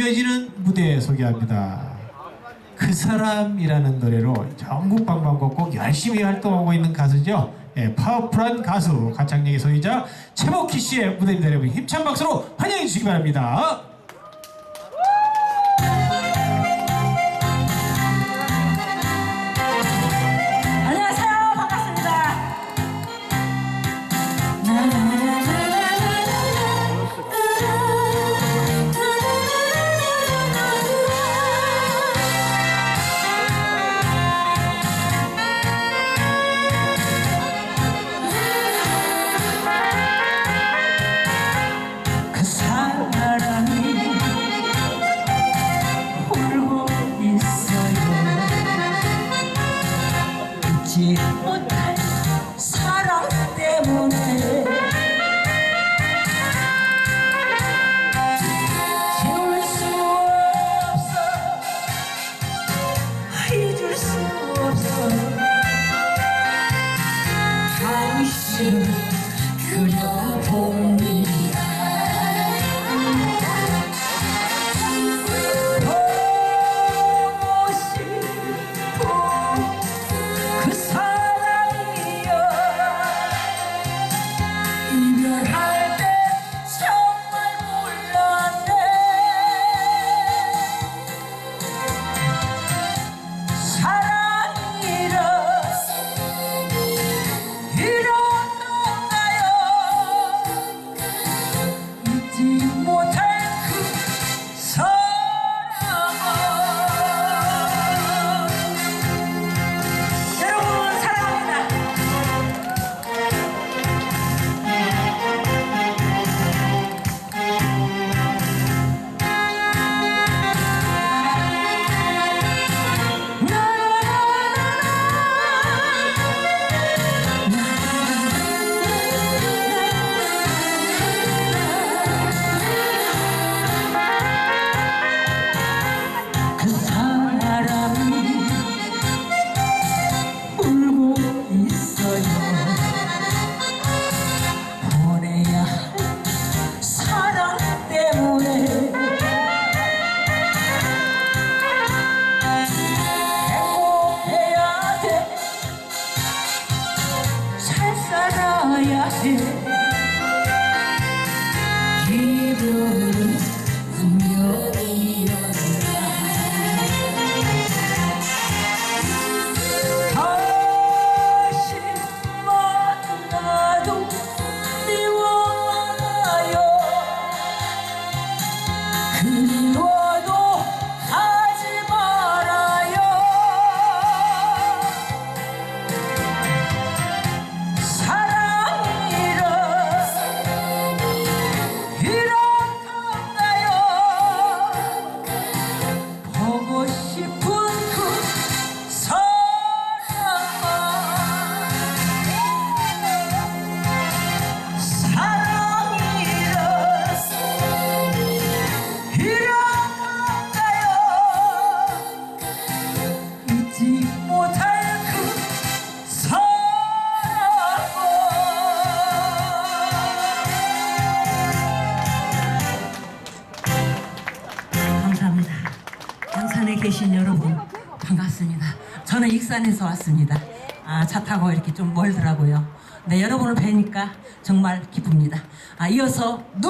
이어지는 무대 소개합니다. 그 사람이라는 노래로 전국 방방곡곡 열심히 활동하고 있는 가수죠. 예, 파워풀한 가수 가창력의 소유자 최복희 씨의 무대입니다. 여러분 힘찬 박수로 환영해 주시기 바랍니다. 그려봅니 돼 이별은 운명이었나 다시 만나도 미워요 계신 여러분 반갑습니다. 저는 익산에서 왔습니다. 아, 차 타고 이렇게 좀 멀더라고요. 네, 여러분을 뵈니까 정말 기쁩니다. 아, 이어서 누